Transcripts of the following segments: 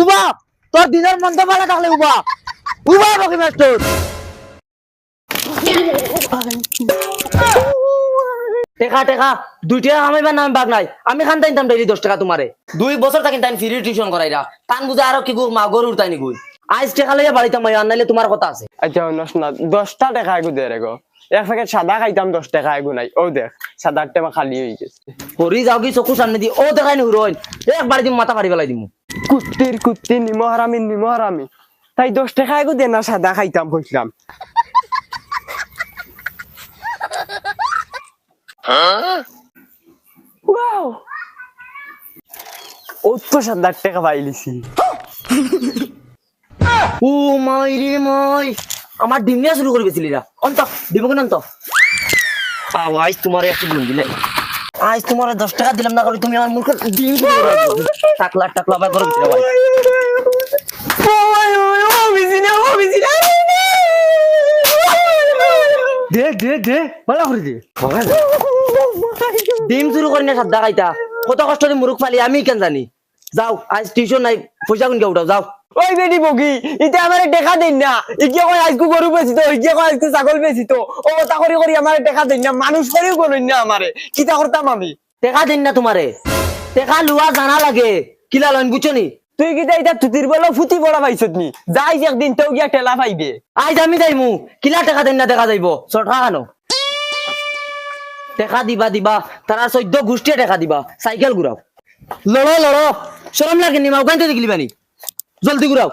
উবা, তোর উবা। উবা টেকা টেকা টাকা নাম বাগ নাই। আমি খান দশ টাকা তোমারে। দুই বছর থাকি তাই ফ্রি টিউশন করাইরা। কান বুঝে আরও কি গো মা গরুর তাই নিগুই আইস টেকা লইয়া বাড়িতে মাই আনাইলে তোমার কথা আছে। আচ্ছা না, দশটা টাকা দে রে গো। এক প্যাকেট সাদা খাইতাম, দশ টাকা এগু নাই। ও দেখ সাদার টেমা খালি হয়ে গেছে হরি যাও কি চকু সামনে দি। ও দেখাই নি হুরইন এক বাড়ি দিম মাথা ফাড়ি পেলাই দিমু। কুত্তির কুত্তি নিমো হারামি নিমো হারামি তাই দশ টাকা এগু দে না সাদা খাইতাম কইলাম ওয়াও ও তো সাদার টাকা পাইলিছি ও মাই রে মাই। আমার ডিম নিয়ে শুরু করে বেছিলি রা অন্ত ডিম কোন অন্ত। পাও আজ তোমার একটু দিলে আজ তোমার দশ টাকা দিলাম না করে তুমি আমার মুখে। টাকলা টাকলা আবার করে দে দে দে ভালো করে দে। ডিম শুরু করি না সাদ্দা খাইতা কত কষ্ট মুরুখ ফালি আমি কেন জানি? যাও আজ টিউশন নাই পয়সা কোন উঠাও যাও। ওই বেটি বগি ইতে আমারে দেখা দেন না। ইকে কয় আজকু গরু বেচি তো ইকে কয় আজকু ছাগল বেচি তো। ও কথা করি করি আমারে দেখা দেন না। মানুষ করেও করুন না আমারে কিতা করতাম আমি? টেকা দিন না তোমারে টেকা লুয়া জানা লাগে। কিলা লইন বুঝছ নি তুই কিতা ইতা তুতির বলো ফুটি বড় পাইছত নি? যাই একদিন তো গিয়া টেলা পাইবে। আজ আমি যাইমু কিলা দেখা দিন না দেখা যাইব? চটকা খানো। দেখা দিবা দিবা। তারা চৈদ্য গোষ্ঠীয়ে দেখা দিবা। সাইকেল ঘুরাও লড়ো লড়ো। শরম লাগে নি মাও গাইতে দেখলি বানি? জলদি ঘুরাও।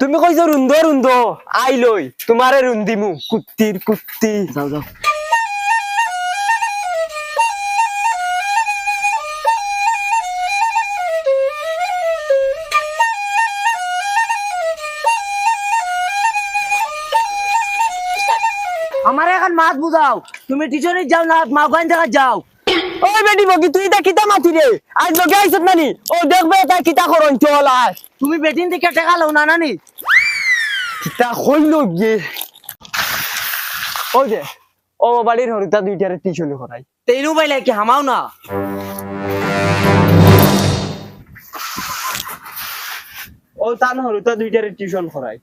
তুমি কইছো রুন্দ রুন্দ আই লই তোমারে রুন্দিমু কুত্তির কুত্তি যাও যাও। আমার এখন মাছ বুঝাও তুমি টিউশনে যাও না মা গান জায়গা যাও। ওই বেটি বগি তুই এটা কিতা মাতি রে আজ লগে আইছত নানি। ও দেখবে তাই কিতা করন চলা তুমি বেটিন থেকে টেকা লও না নানি? কিতা কইল গিয়ে ওই যে ও বাড়ির হরিতা দুইটারে টিউশন করাই তেইনু পাইলে কি হামাও না। ও তান হরিতা দুইটারে টিউশন করাই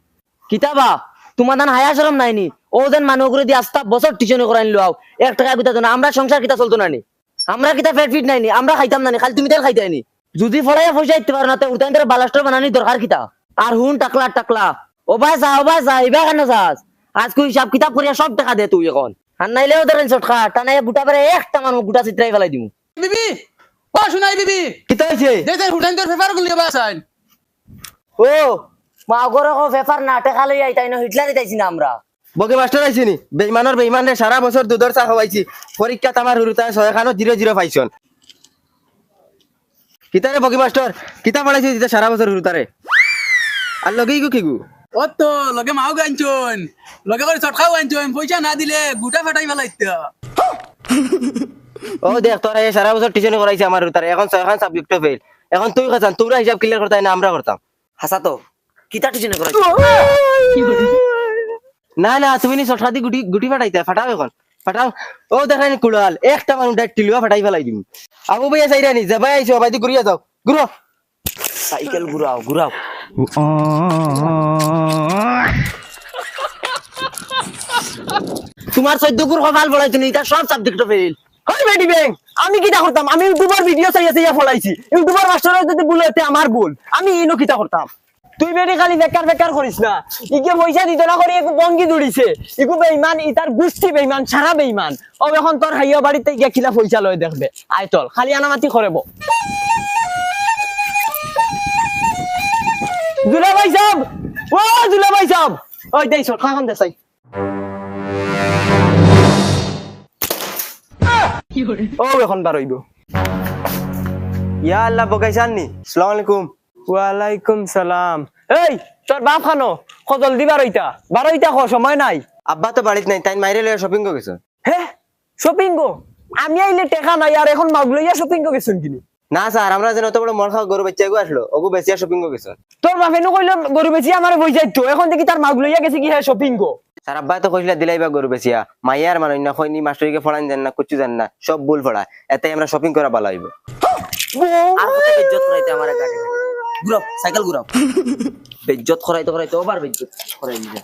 কিতাবা তোমার দান হায়া শরম নাইনি। ও যেন মানুষ করে দিয়ে আস্তা বছর টিউশন করে আনলো এক টাকা বিতা আমরা সংসার কিতা চলতো নানি? আমরা কিতা ফেট ফিট নাইনি আমরা খাইতাম নানি খালি তুমি তেল খাইতে নি যদি ফলাইয়া পয়সা দিতে পারো না তো উঠান ধরে বালাস্টার বানানি দরকার কিতা। আর হুন টাকলা টাকলা। ও ভাই যা ও ভাই যা কেন যাস? আজ কই হিসাব কিতাব করিয়া সব টাকা দে তুই এখন। আর নাইলে ওদের চটকা টানাই গুটা বেড়ে একটা মানুষ গুটা চিত্রাই ফেলাই দিমু। বিবি ও শুনাই বিবি। কিতা হয়েছে দেখতে হুটাইন তোর পেপার গুলি বা সাইন ও মা গরে পেপার না টাকা লই আইতাই না হিটলার দিতাইছি না আমরা। বগে মাস্টার আইছি নি বেইমানের বেইমান রে সারা বছর দুধর চা খাওয়াইছি পরীক্ষা তামার হুরুতা ছয় খানো জিরো জিরো পাইছন। কিতারে বগি মাস্টার কিতা পড়াইছি যেটা সারা বছর হুরুতারে আর লগেই গু কিগু? ও তো লগে মাও গাইছন লগে করে চটকাও আনছন পয়সা না দিলে গুটা ফাটাই ফেলাইতে ও দেখ তোরা এই সারা বছর টিউশন করাইছি আমার হুরুতারে এখন ছয় খান সাবজেক্ট ফেল এখন তুই খাসান তোরা হিসাব ক্লিয়ার করতাই না আমরা করতাম হাসা তো কিতা টিউশন করাই না না, তুমি নি গুটি গুটি ফাটাইতে, ফাটাও এখন, ফাটাও। ও দেখাই নি কুড়াল, একটা মানুষ টিলুয়া ফাটাই ফেলাই দিম। আবু ভাইয়া চাইরা নি যাবাই আইছো বাইদি ঘুরিয়া যাও ঘুরো সাইকেল ঘুরাও ঘুরাও তোমার গুর কপাল বলাই তুমি এটা সব সাবজেক্ট ফেল ওই বেটি ব্যাং আমি কিতা করতাম আমি ইউটিউবার ভিডিও চাইয়া চাইয়া ফলাইছি ইউটিউবার মাস্টারের যদি হইতে আমার ভুল আমি ইনো কিতা করতাম তুই বেটি খালি বেকার বেকার করিস না। ইকে পয়সা দিত না করে একু বঙ্গি দৌড়িছে। ইকু বেইমান ই তার গুষ্টি বেইমান সারা বেইমান। ও এখন তোর হাইয়া বাড়িতে গিয়া কিলা পয়সা লয় দেখবে। আয় চল খালি আনামাতি করব। দুলা ভাই সাহেব ও দুলা ভাই সাহেব ওই দেই চল খাখন দেসাই ও এখন বারইব। ইয়া আল্লাহ বগাইছান নি? সালাম আলাইকুম। ওয়ালাইকুম সালাম। এই তোর বাপ খানো ক জলদি বারইতা বারইতা ক সময় নাই। আব্বা তো বাড়িত নাই তাই মাইরে লয়ে শপিং করে গেছে। হে শপিং গো আমি আইলে টেকা নাই আর এখন মাগলইয়া শপিং গো গেছুন কিনি? না স্যার আমরা যেন অত বড় মর খাওয়া গরু বাচ্চা গো আসলো ওগু বেশিয়া শপিং করে গেছে। তোর বাপে নো কইলো গরু বেচি আমার বই যাইতো। এখন দেখি তার মাগলইয়া গেছে কি হে শপিং গো স্যার আব্বা তো কইলা দিলাইবা গরু বেশিয়া মাইয়ার মানুষ না কইনি মাস্টারিকে ফড়ান জান না কুচু জান না সব ভুল ফড়া এতে আমরা শপিং করা ভালো হইব। আর কত বেজ্জত করাইতে আমার গাড়ি। ঘুরাও সাইকেল ঘুরাও। বেজ্জত করাইতে করাইতে ওবার বেজ্জত করাই নিজে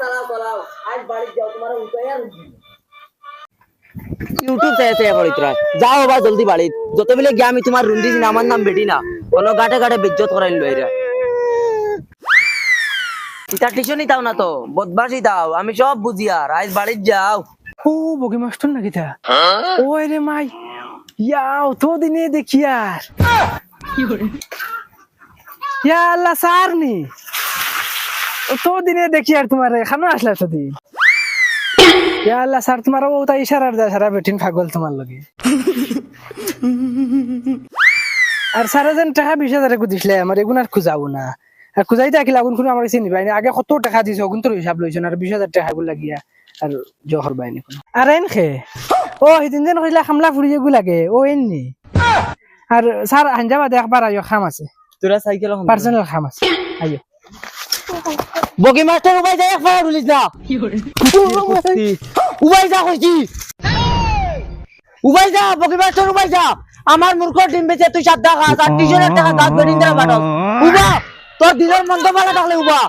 চালাও চালাও। আজ বাড়ি যাও তোমার উপায় আর ইউটিউব চাই চাই করি তোরা যাও বা জলদি বাড়ি যত বেলে গিয়ে আমি তোমার রুন্দি না আমার নাম বেটি না। কোনো গাটে গাটে বেজ্জত করাই লো এরা ইটা টিউশনই দাও না তো বদমাসি দাও আমি সব বুঝি আর। আজ বাড়ি যাও। ও বগে মাস্টার নাকি তা? ওই রে মাই ইয়াও তো দিনে দেখি আর। ইয়া আল্লাহ, স্যার নি। ও তো দিনে দেখি আর তোমার এখানে আসলা তো দিন। ইয়া আল্লাহ, স্যার, তোমার ও তাই ইশারার দা সারা বেটিন পাগল তোমার লগে। আর স্যারে যেন টাকা বিশ হাজার দিছিলে আমার এগুন আর খুঁজাবো না। আর খুঁজাইতে আকিল, আগুন কোনো আমার চিনি পাইনি আগে কত টাকা দিছে, অগুন তোর হিসাব লইছেন আর বিশ হাজার টাকা গুলা গিয়া আর জহর বাইনি কোনো। আর এন খে, ও সিদিন যেন কইলা, খামলা ফুরি যেগু লাগে ও এননি আর স্যার আঞ্জাবা দেখবার আইও, খাম আছে। তোরা সাইকেল পার্সোনাল খাম আছে। আইও বগি মাস্টার উবাই যা এক ফাড়া উলিস না। উবাই যা কইছি। উবাই যা বগি মাস্টার উবাই যা। আমার মূর্খ ডিম বেচে তুই সাত টাকা আর টিশনের টাকা দাঁত বেরিয়ে দেওয়া উবা তোর দিনের মন্দ ভালো থাকলে উবা।